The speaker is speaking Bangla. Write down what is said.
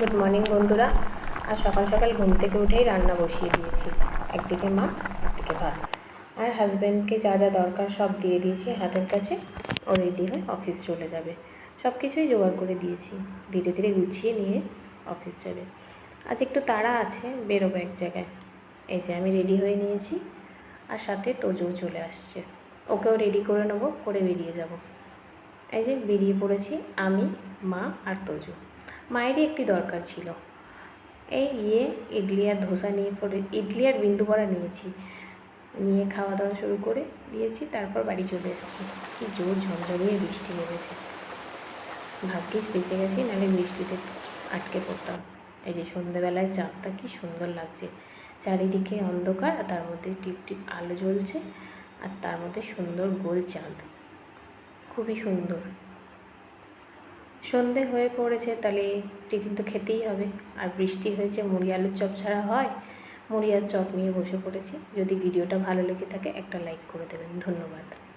গুড মর্নিং বন্ধুরা। আর সকাল সকাল ঘুম থেকে উঠেই রান্না বসিয়ে দিয়েছি। একদিকে মাছ, একদিকে ভাত। আর হাজব্যান্ডকে যা যা দরকার সব দিয়ে দিয়েছি। হাতের কাছে ও রেডি হয়ে অফিস চলে যাবে। সব কিছুই জোগাড় করে দিয়েছি। ধীরে ধীরে গুছিয়ে নিয়ে অফিস যাবে। আজ একটু তাড়া আছে, বেরোবো এক জায়গায়। এই যে আমি রেডি হয়ে নিয়েছি। আর সাথে তোজও চলে আসছে। ওকেও রেডি করে নেব, করে বেরিয়ে যাব। এই যে বেরিয়ে পড়েছি আমি, মা আর তোজো। মায়েরই একটি দরকার ছিল। এই গিয়ে ইডলি আর ধোসা নিয়ে পরে ইডলি আর বিন্দু বড়া নিয়েছি। নিয়ে খাওয়া দাওয়া শুরু করে দিয়েছি, তারপর বাড়ি চলে এসেছি। কি জোর ঝমঝমিয়ে বৃষ্টি নেমেছে। ভাগ্যিস বেঁচে গেছি, নাহলে বৃষ্টিতে আটকে পড়তাম। এই যে সন্ধ্যেবেলায় চাঁদটা কি সুন্দর লাগছে। চারিদিকে অন্ধকার আর তার মধ্যে টিপ টিপ আলো জ্বলছে আর তার মধ্যে সুন্দর গোল চাঁদ। খুবই সুন্দর। সন্ধে হয়ে পড়েছে, তাহলে টিফিন তো খেতেই হবে। আর বৃষ্টি হয়েছে, মুড়ি আলুর চপ ছাড়া হয়। মুড়ি আর চপ নিয়ে বসে পড়েছি। যদি ভিডিওটা ভালো লেগে থাকে, একটা লাইক করে দেবেন। ধন্যবাদ।